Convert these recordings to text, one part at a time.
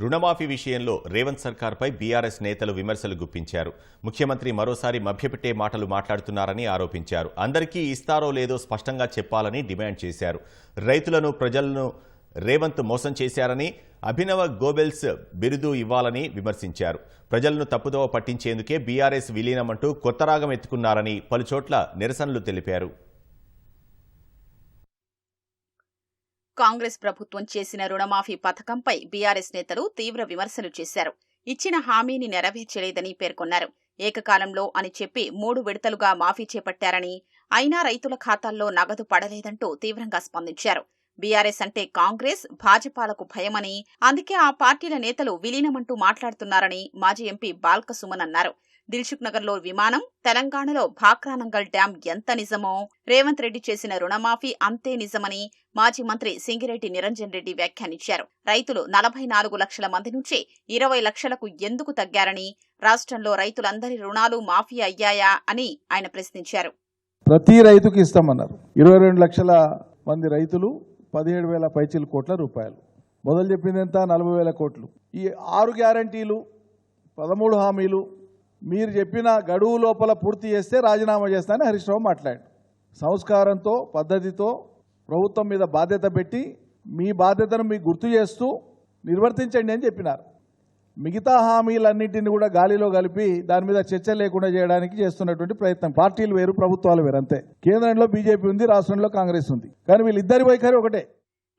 రుణమాఫీ విషయంలో రేవంత్ సర్కార్పై బీఆర్ఎస్ నేతలు విమర్శలు గుప్పించారు. ముఖ్యమంత్రి మరోసారి మభ్యపెట్టే మాటలు మాట్లాడుతున్నారని ఆరోపించారు. అందరికీ ఇస్తారో లేదో స్పష్టంగా చెప్పాలని డిమాండ్ చేశారు. రైతులను ప్రజలను రేవంత్ మోసం చేశారని అభినవ గోబెల్స్ బిరుదు ఇవ్వాలని విమర్శించారు. ప్రజలను తప్పుదోవ పట్టించేందుకే బీఆర్ఎస్ విలీనమంటూ కొత్త రాగం ఎత్తుకున్నారని పలుచోట్ల నిరసనలు తెలిపారు. కాంగ్రెస్ ప్రభుత్వం చేసిన రుణమాఫీ పథకంపై బీఆర్ఎస్ నేతలు తీవ్ర విమర్శలు చేశారు. ఇచ్చిన హామీని నెరవేర్చలేదని పేర్కొన్నారు. ఏకకాలంలో అని చెప్పి మూడు విడతలుగా మాఫీ చేపట్టారని అయినా రైతుల ఖాతాల్లో నగదు పడలేదంటూ తీవ్రంగా స్పందించారు. బీఆర్ఎస్ అంటే కాంగ్రెస్ భాజపాలకు భయమని అందుకే ఆ పార్టీల నేతలు విలీనమంటూ మాట్లాడుతున్నారని మాజీ ఎంపీ బాల్క సుమన్ అన్నారు. దిల్సుఖ్ నగర్లో విమానం తెలంగాణలో భాక్రానంగల్ డ్యాం ఎంత నిజమో రేవంత్ రెడ్డి చేసిన రుణమాఫీ అంతే నిజమని మాజీ మంత్రి సింగిరెడ్డి నిరంజన్ రెడ్డి వ్యాఖ్యానించారు. రైతులు నలభై నాలుగు లక్షల మంది నుంచి ఇరవై లక్షలకు ఎందుకు తగ్గారని రాష్ట్రంలో రైతులందరి రుణాలు మాఫీ అయ్యాయా అని ఆయన ప్రశ్నించారు. ప్రతి రైతుకి ఇస్తామన్నారు. ఇరవై రెండు లక్షల మంది రైతులు పదిహేడు వేల పైచీల కోట్ల రూపాయలు. మొదలు చెప్పింది ఎంత? నలభై వేల కోట్లు. ఈ ఆరు గ్యారంటీలు పదమూడు హామీలు మీరు చెప్పిన గడువు లోపల పూర్తి చేస్తే రాజీనామా చేస్తానని హరీష్ రావు మాట్లాడు సంస్కారంతో పద్ధతితో ప్రభుత్వం మీద బాధ్యత పెట్టి మీ బాధ్యతను మీకు గుర్తు చేస్తూ నిర్వర్తించండి అని చెప్పినారు. మిగతా హామీలన్నింటినీ కూడా గాలిలో కలిపి దాని మీద చర్చ లేకుండా చేయడానికి చేస్తున్నటువంటి ప్రయత్నం. పార్టీలు వేరు ప్రభుత్వాలు వేరు అంతే. కేంద్రంలో బీజేపీ ఉంది రాష్ట్రంలో కాంగ్రెస్ ఉంది. కానీ వీళ్ళిద్దరి వైఖరి ఒకటే.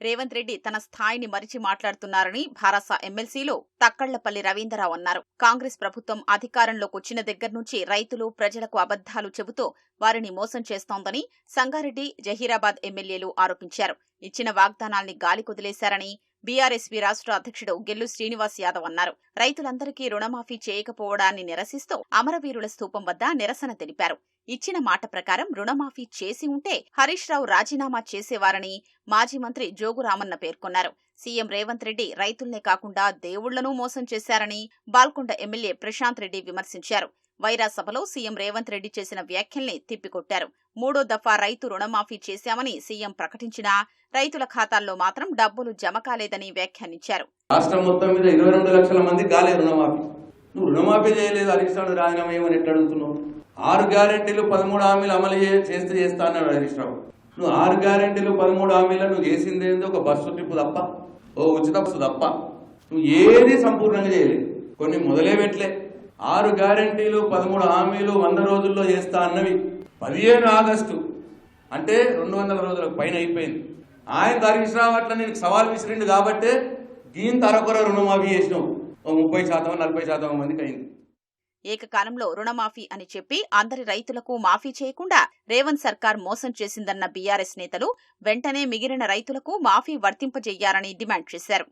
రేవంత్ రెడ్డి తన స్థాయిని మరిచి మాట్లాడుతున్నారని భారస ఎమ్మెల్సీలు తక్కళ్ళపల్లి రవీంద్రరావు అన్నారు. కాంగ్రెస్ ప్రభుత్వం అధికారంలోకి వచ్చిన దగ్గర నుంచి రైతులు ప్రజలకు అబద్దాలు చెబుతూ వారిని మోసం చేస్తోందని సంగారెడ్డి జహీరాబాద్ ఎమ్మెల్యేలు ఆరోపించారు. ఇచ్చిన వాగ్దానాల్ని గాలి కుదిలేశారని బీఆర్ఎస్పీ రాష్ట్ర అధ్యక్షుడు గెల్లు శ్రీనివాస్ యాదవ్ అన్నారు. రైతులందరికీ రుణమాఫీ చేయకపోవడాన్ని నిరసిస్తూ అమరవీరుల స్థూపం వద్ద నిరసన తెలిపారు. ఇచ్చిన మాట ప్రకారం రుణమాఫీ చేసి ఉంటే హరీష్ రావు రాజీనామా చేసేవారని మాజీ మంత్రి జోగురామన్న పేర్కొన్నారు. సీఎం రేవంత్ రెడ్డి రైతుల్నే కాకుండా దేవుళ్ళను మోసం చేశారని బాల్కొండ ఎమ్మెల్యే ప్రశాంత్ రెడ్డి విమర్శించారు. వైరా సభలో సీఎం రేవంత్ రెడ్డి చేసిన వ్యాఖ్యల్ని తిప్పికొట్టారు. మూడో దఫా రైతు రుణమాఫీ చేశామని సీఎం ప్రకటించినా రైతుల ఖాతాల్లో మాత్రం డబ్బులు జమ కాలేదని వ్యాఖ్యానించారు. రాష్ట్రం మొత్తం మీద ఇరవై రెండు లక్షల మంది కాలే రుణమాఫీ. నువ్వు రుణమాఫీ చేయలేదు హరీష్ రావు రాజీనామా ఏమని ఎట్లా అడుగుతున్నావు? ఆరు గ్యారెంటీలు పదమూడు హామీలు అమలు చేస్తే చేస్తా అన్నాడు హరీష్ రావు నువ్వు ఆరు గ్యారెంటీలు పదమూడు హామీలు నువ్వు చేసింది ఏందో? ఒక బస్సు ట్రిప్ తప్ప ఓ ఉచిత బస్సు తప్ప. నువ్వు ఏది సంపూర్ణంగా చేయలేదు. కొన్ని మొదలే పెట్టలే. ఆరు గ్యారెంటీలు పదమూడు హామీలు వంద రోజుల్లో చేస్తా అన్నవి. పదిహేను ఆగస్టు అంటే రెండు వందల రోజులకు పైన అయిపోయింది. ఆయన హరీష్ అట్లా నేను సవాల్ విసిరిండు కాబట్టే దీని తరకొర రుణమాఫీ చేసినావు ముప్పై శాతం నలభై శాతం మందికి అయింది. ఏకకాలంలో రుణమాఫీ అని చెప్పి అందరి రైతులకు మాఫీ చేయకుండా రేవంత్ సర్కార్ మోసం చేసిందన్న బీఆర్ఎస్ నేతలు వెంటనే మిగిలిన రైతులకు మాఫీ వర్తింపజేయాలని డిమాండ్ చేశారు.